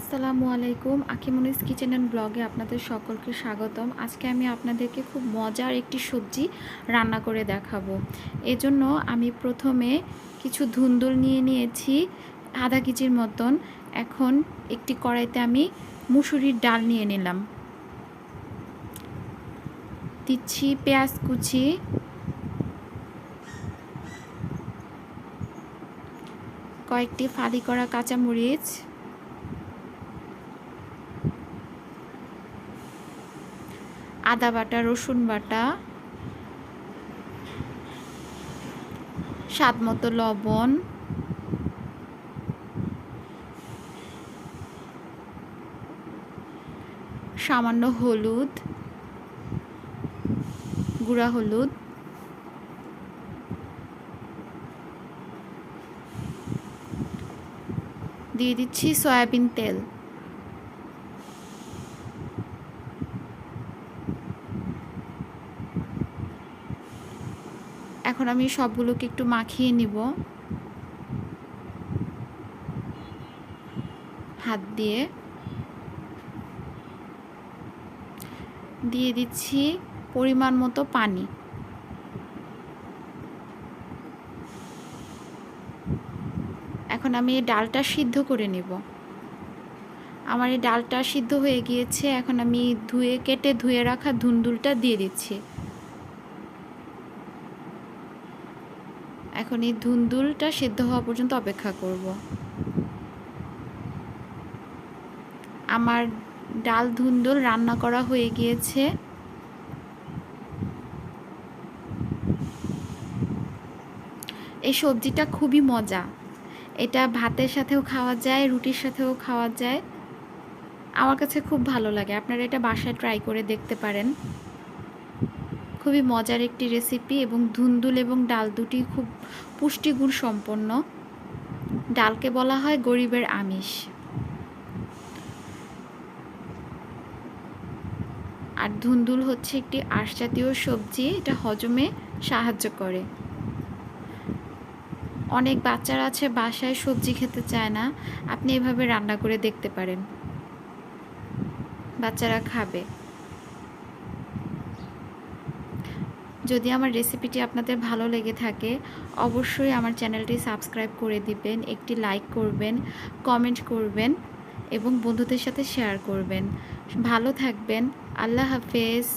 আসসালামু আলাইকুম, আকিমনিস kitchen and ব্লগে আপনাদের সকলকে স্বাগতম। আজকে আমি আপনাদেরকে খুব মজার একটি সবজি রান্না করে দেখাবো। এজন্য আমি প্রথমে কিছু ধুন্দুল নিয়ে নিয়েছি, আধা কেজির মতন। এখন একটি কড়াইতে আমি মুসুরির ডাল নিয়ে নিলাম। দিচ্ছি পেঁয়াজ কুচি। কয়েকটি ফালি করা কাঁচামরিচ। আদা বাটা, রসুন বাটা, স্বাদ মতো লবণ, সামান্য হলুদ, গুঁড়া হলুদ, দিয়ে দিচ্ছি সয়াবিন তেল। এখন আমি সবগুলোকে একটু মাখিয়ে নিব। হাত দিয়ে। দিয়ে দিচ্ছি পরিমাণ মতো পানি। এখন আমি এই ডালটা সিদ্ধ করে নেব। আমার এই ডালটা সিদ্ধ হয়ে গিয়েছে, এখন আমি ধুয়ে, কেটে ধুয়ে রাখা ধুন্দুলটা দিয়ে দিচ্ছি। এখন এই ধুন্দুলটা সেদ্ধ হওয়া পর্যন্ত অপেক্ষা করব। আমার ডাল ধুন্দুল রান্না করা হয়ে গিয়েছে। এই সবজিটা খুবই মজা। এটা ভাতের সাথেও খাওয়া যায়, রুটির সাথেও খাওয়া যায়। আমার কাছে খুব ভালো লাগে। আপনারা এটা বাসায় ট্রাই করে দেখতে পারেন। খুবই মজার একটি রেসিপি এবং ধুন্দুল এবং ডাল দুটি খুব পুষ্টিগুণ সম্পন্ন। ডালকে বলা হয় গরিবের আমিষ। আর ধুন্দুল হচ্ছে একটি আঁশ জাতীয় সবজি, এটা হজমে সাহায্য করে। অনেক বাচ্চারা আছে, বাসায় সবজি খেতে চায় না, আপনি এভাবে রান্না করে দেখতে পারেন। বাচ্চারা খাবে। যদি আমার রেসিপিটি আপনাদের ভালো লেগে থাকে, অবশ্যই আমার চ্যানেলটি সাবস্ক্রাইব করে দিবেন, একটি লাইক করবেন কমেন্ট করবেন এবং বন্ধুদের সাথে শেয়ার করবেন। ভালো থাকবেন, আল্লাহ হাফেজ।